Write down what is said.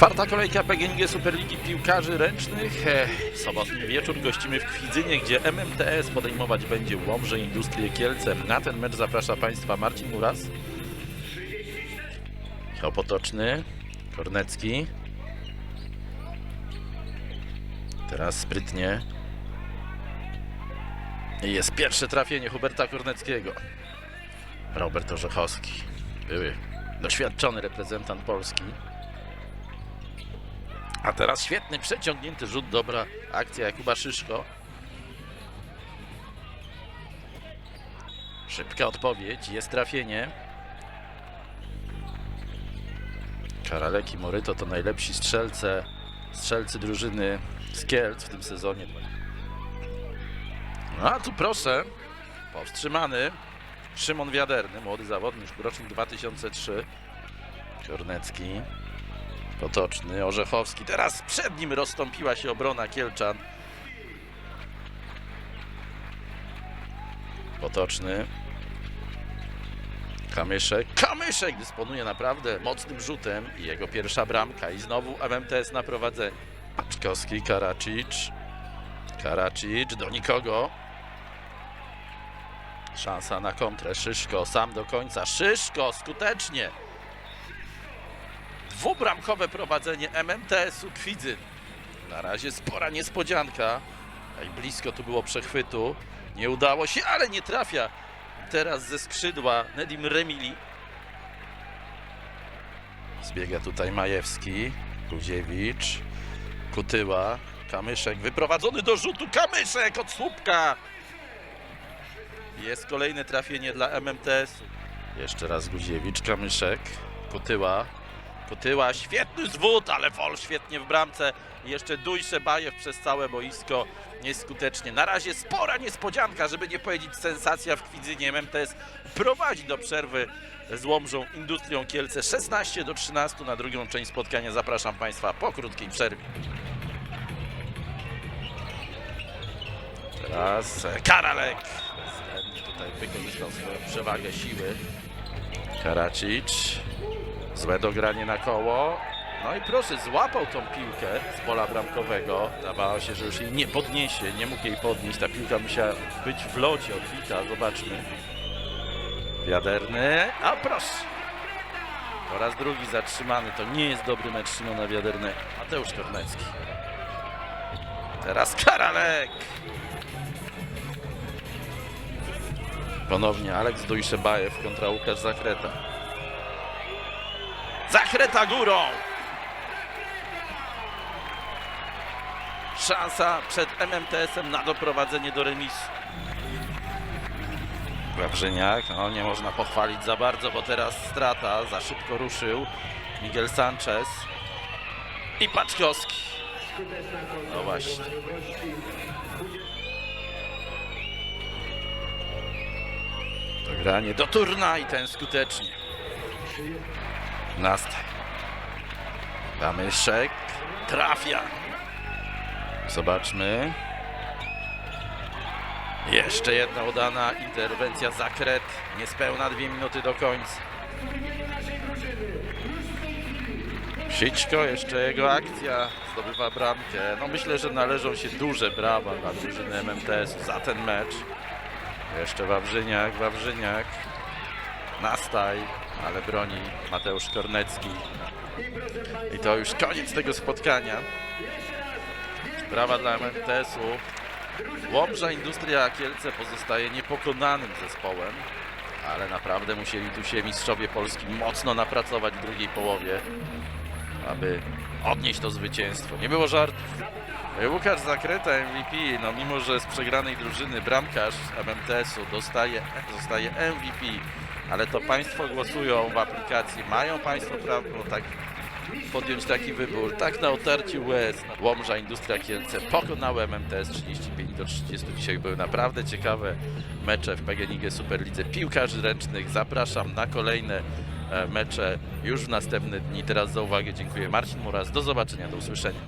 Czwarta kolejka PGNiG Superligi Piłkarzy Ręcznych. E, Sobotni wieczór gościmy w Kwidzynie, gdzie MMTS podejmować będzie Łomże Industrię Kielce. Na ten mecz zaprasza Państwa Marcin Muras. Michał Potoczny, Kornecki. Teraz sprytnie. Jest pierwsze trafienie Huberta Korneckiego. Robert Orzechowski. Były doświadczony reprezentant Polski. A teraz świetny, przeciągnięty rzut, dobra akcja Jakuba Szyszko. Szybka odpowiedź, jest trafienie. Karalek i Moryto to najlepsi strzelce, strzelcy drużyny z Kielc w tym sezonie. No a tu proszę, powstrzymany Szymon Wiaderny, młody zawodnik, rocznik 2003. Kornecki. Potoczny, Orzechowski. Teraz przed nim rozstąpiła się obrona Kielczan. Potoczny. Kamyszek. Kamyszek dysponuje naprawdę mocnym rzutem i jego pierwsza bramka. I znowu MMTS na prowadzeniu. Paczkowski, Karacic. Karacic do nikogo. Szansa na kontrę. Szyszko sam do końca. Szyszko skutecznie. Dwubramkowe prowadzenie MMTS-u Kwidzyn. Na razie spora niespodzianka. Jak blisko tu było przechwytu. Nie udało się, ale nie trafia. Teraz ze skrzydła Nedim Remili. Zbiega tutaj Majewski, Kuziewicz, Kutyła, Kamyszek wyprowadzony do rzutu. Kamyszek od słupka. Jest kolejne trafienie dla MMTS-u. Jeszcze raz Guziewicz, Kamyszek, Kutyła, Kutyła, świetny zwód, ale Fol świetnie w bramce. Jeszcze Dujsze Bajew przez całe boisko nieskutecznie. Na razie spora niespodzianka, żeby nie powiedzieć sensacja w Kwidzynie. MMTS prowadzi do przerwy z Łomżą Industrią Kielce 16 do 13 na drugą część spotkania. Zapraszam Państwa po krótkiej przerwie. Teraz e, Karalek. Tutaj wykorzystał swoją przewagę siły. Karacic. Złe dogranie na koło. No i proszę, złapał tą piłkę z pola bramkowego. Dawało się, że już jej nie podniesie, nie mógł jej podnieść. Ta piłka musiała być w locie odbita. Zobaczmy. Wiaderny. A proszę. Po raz drugi zatrzymany. To nie jest dobry mecz Szymona Wiadernego. Mateusz Kornecki. Teraz Karalek. Ponownie Aleks Dujszebajew kontra Łukasz Zakreta. Zakreta górą! Szansa przed MMTS-em na doprowadzenie do remisu. Wawrzyniak, no nie można pochwalić za bardzo, bo teraz strata, za szybko ruszył. Miguel Sanchez i Paczkowski. No właśnie. Dogranie do turna i ten skutecznie. Nastaj. Kamyszek trafia. Zobaczmy. Jeszcze jedna udana interwencja Zakret. Niespełna dwie minuty do końca. Sićko, jeszcze jego akcja zdobywa bramkę. No myślę, że należą się duże brawa dla drużyny MMTS za ten mecz. Jeszcze Wawrzyniak, Wawrzyniak. Nastaj, ale broni Mateusz Kornecki. I to już koniec tego spotkania. Brawa dla MMTS-u. Łomża Industria Kielce pozostaje niepokonanym zespołem, ale naprawdę musieli tu się mistrzowie Polski mocno napracować w drugiej połowie, aby odnieść to zwycięstwo. Nie było żartów. Łukasz Zakreta MVP, no mimo że z przegranej drużyny bramkarz MMTS-u dostaje, zostaje MVP, ale to Państwo głosują w aplikacji, mają Państwo prawo tak podjąć taki wybór. Tak na otarciu łez Łomża Industria Kielce pokonały MMTS 35 do 30. Dzisiaj były naprawdę ciekawe mecze w PGNiG Superlidze Piłkarzy Ręcznych. Zapraszam na kolejne e, mecze już w następne dni. Teraz za uwagę dziękuję Marcin Muras. Do zobaczenia, do usłyszenia.